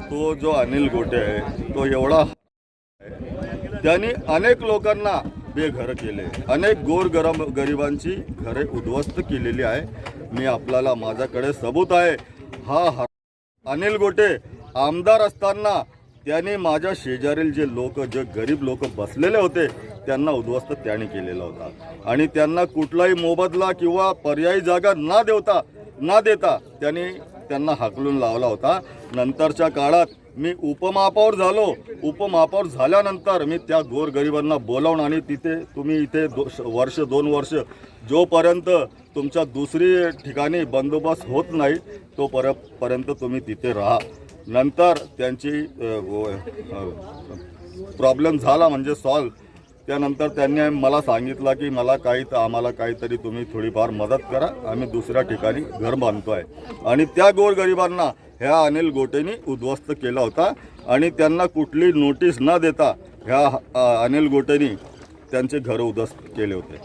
तो जो अनिल गोटे आहे तो एवढा आहे. त्यांनी अनेक लोकांना बेघर केले. अनेक गोर गरम गरिबांची घरे उद्ध्वस्त केलेली आहे. मी आपल्याला माझ्याकडे सबूत आहे. हा अनिल गोटे आमदार असताना त्यांनी माझ्या शेजारील जे लोक जे गरीब लोक बसलेले होते त्यांना उद्ध्वस्त त्याने केलेला होता. आणि त्यांना कुठलाही मोबदला किंवा पर्यायी जागा न देवता न देता त्यांनी त्यांना हाकलून लावला होता. नंतरच्या काळात मी उपमहापौर झालो. उपमहापौर झाल्यानंतर मी त्या गोरगरिबांना बोलावून आणि तिथे तुम्ही इथे दो वर्ष दोन वर्ष जोपर्यंत तुमच्या दुसरी ठिकाणी बंदोबस्त होत नाही तोपर्यंत पर्यंत तुम्ही तिथे राहा. नंतर त्यांची प्रॉब्लेम झाला म्हणजे सॉल्व त्यानंतर त्यांनी मला सांगितलं की मला काही आम्हाला काहीतरी तुम्ही थोडीफार मदत करा. आम्ही दुसऱ्या ठिकाणी घर बांधतो आहे आणि त्या गोरगरिबांना ह्या अनिल गोटेनी उद्ध्वस्त केला होता. आणि त्यांना कुठली नोटीस न देता ह्या अनिल गोटेनी त्यांचे घर उद्ध्वस्त केले होते.